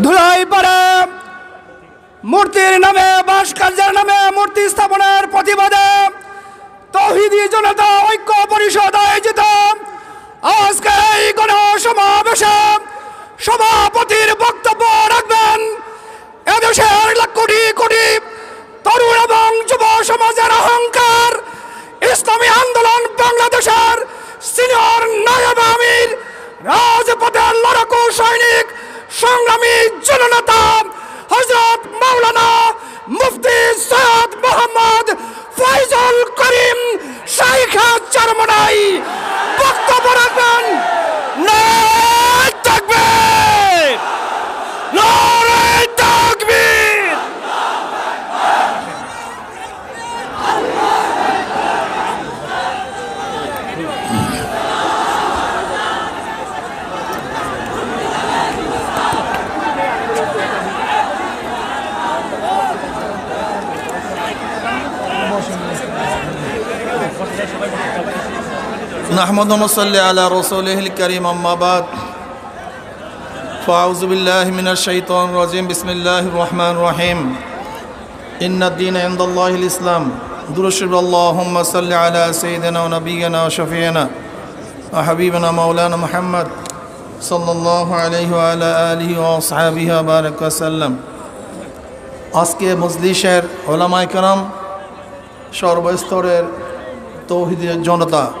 ধুলাই পরে মূর্তির নামে, ভাস্কর্যের নামে মূর্তি স্থাপনের প্রতিবাদে তৌহিদি জনতা ঐক্য পরিষদ আয়োজিত। আজকে এই গণসমাবেশে সভাপতির বক্তব্য রাখবেন এদেশের কোটি কোটি তরুণ এবং যুব সমাজের অহংকার, ইসলামী আন্দোলন বাংলাদেশের সিনিয়র নায়ব আমির। সংগ্রামী জননেতা হজরত মাওলানা মুফতি সৈয়দ মোহাম্মদ ফয়জল করিম শাইখা চরমনাই। বক্তব্য রাখবেন। নারায় তাকবীর। نحمد ونصلي على رسوله الكريم أما بعد فأعوذ بالله من الشيطان الرجيم بسم الله الرحمن الرحيم إن الدين عند الله الإسلام درشب اللهم صل على سيدنا ونبينا وشفيعنا وحبيبنا مولانا محمد صلى الله عليه وعلى آله وأصحابه وبارك وسلم আজকে মজলিসের ওলামাই কারাম সর্বস্তরের তৌহিদের জনতা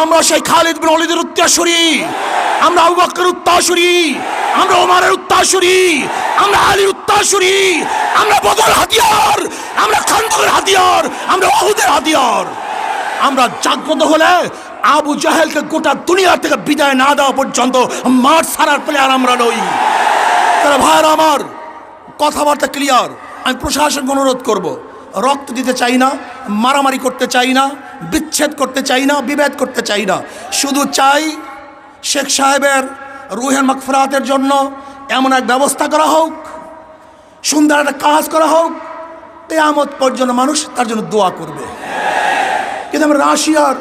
আমরা সেই খালিদ বিন অলিদের উত্তরসূরি আমরা আবু উত্তরসূরি আমরা ওমারের উত্তরসূরি আমরা আলীর উত্তরসূরি আমরা বদর হাতিয়ার। আমরা খান্দকের হাতিয়ার। আমরা ওহুদের হাতিয়ার। আমরা জাগ্রত হলে আবু জাহেলকে গোটা দুনিয়া থেকে বিদায় না দেওয়া পর্যন্ত মাঠ ছাড়ার প্লেয়ার আমরা নই। তারা ভাইয়ের আমার কথাবার্তা ক্লিয়ার আমি প্রশাসনকে অনুরোধ করব। রক্ত দিতে চাই না, মারামারি করতে চাই না, বিচ্ছেদ করতে চাই না, বিভেদ করতে চাই না। শুধু চাই শেখ সাহেবের রুহের মাকফরাতের জন্য এমন এক ব্যবস্থা করা হোক, সুন্দর একটা কাজ করা হোক, কেয়ামত পর্যন্ত মানুষ তার জন্য দোয়া করবে। কিন্তু আমরা রাশিয়ার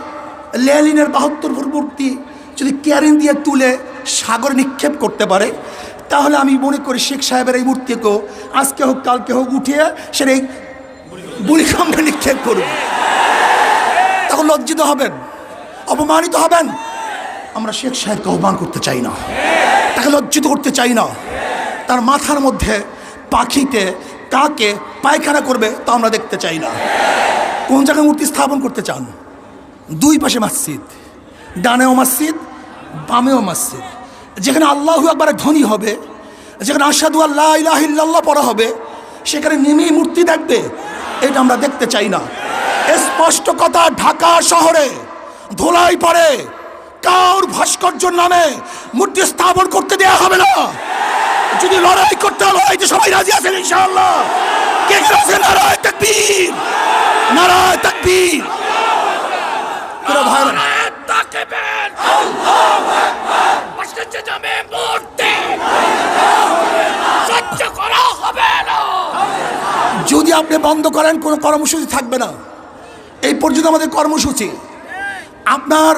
লেলিনের বাহাত্তর মূর্তি যদি ক্যারিন দিয়ে তুলে সাগর নিক্ষেপ করতে পারে, তাহলে আমি মনে করি শেখ সাহেবের এই মূর্তিকেও আজকে হোক কালকে হোক উঠিয়ে সেটা এই বুড়িখম্বে নিক্ষেপ করবে। তখন লজ্জিত হবেন, অপমানিত হবেন। আমরা শেখ সাহেবকে অপমান করতে চাই না। তাকে লজ্জিত করতে চাই না। তার মাথার মধ্যে পাখিতে কাকে পায়খানা করবে তা আমরা দেখতে চাই না। কোন জায়গায় মূর্তি স্থাপন করতে চান? দুই পাশে মসজিদ। ডানেও মসজিদ, বামেও মসজিদ। যেখানে আল্লাহ একবারে ধনী হবে, যেখানে আসাদু আল্লাহ ইলাহ ইল্লাল্লাহ পড়া হবে সেখানে নেমেই মূর্তি দেখবে। এটা আমরা দেখতে চাই না। স্পষ্ট কথা, ঢাকা শহরে ধোলাই পড়ে। কাউর ভাস্কর্যর নামে মূর্তি স্থাপন করতে দেয়া হবে না। যদি লড়াই করতে লড়াইতে সবাই রাজি আছেন, ইনশাআল্লাহ। আছেন? নারায় নারায় তাকবীর সহ্য করা হবে না যদি আপনি বন্ধ করেন, কোনো কর্মসূচি থাকবে না। এই পর্যন্ত আমাদের কর্মসূচি। আপনার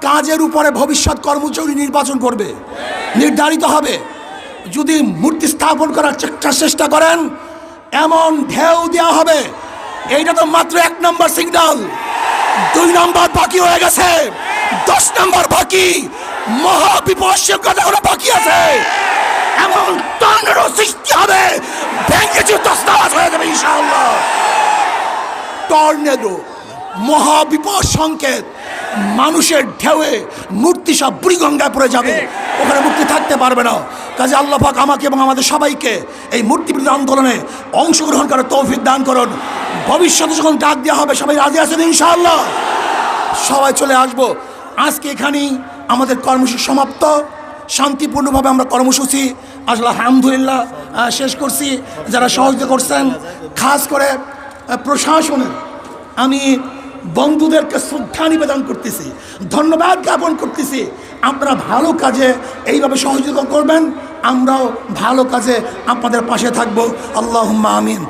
কাজের উপরে ভবিষ্যৎ কর্মচারী নির্বাচন করবে। নির্ধারিত হবে। যদি মূর্তি স্থাপন করার চেষ্টা- চেষ্টা করেন, এমন ঢেউ দেওয়া হবে। এইটা তো মাত্র এক নম্বর সিগন্যাল। দুই নম্বর বাকি হয়ে গেছে। দশ নম্বর বাকি। মহা মহাবিপর্যের কথা বাকি আছে। এমন তন্দ্র সৃষ্টি হবে। ভেঙে যে হয়ে যাবে ইনশাআল্লাহ। টর্নেডো, মহাবিপদ সংকেত, মানুষের ঢেউয়ে মূর্তি সব বুড়িগঙ্গায় পড়ে যাবে। ওখানে মূর্তি থাকতে পারবে না। কাজে আল্লাহ পাক আমাকে এবং আমাদের সবাইকে এই মূর্তি বিরোধী আন্দোলনে অংশগ্রহণ করার তৌফিক দান করুন। ভবিষ্যতে যখন ডাক দেওয়া হবে, সবাই রাজি আছেন ইনশাআল্লাহ? সবাই চলে আসব। আজকে এখানেই আমাদের কর্মসূচি সমাপ্ত। শান্তিপূর্ণভাবে আমরা কর্মসূচি, আসলে আলহামদুলিল্লাহ শেষ করছি। যারা সহযোগিতা করছেন, খাস করে প্রশাসনের আমি বন্ধুদেরকে শ্রদ্ধা নিবেদন করতেছি, ধন্যবাদ জ্ঞাপন করতেছি। আপনারা ভালো কাজে এইভাবে সহযোগিতা করবেন, আমরাও ভালো কাজে আপনাদের পাশে থাকব। আল্লাহ আমিন।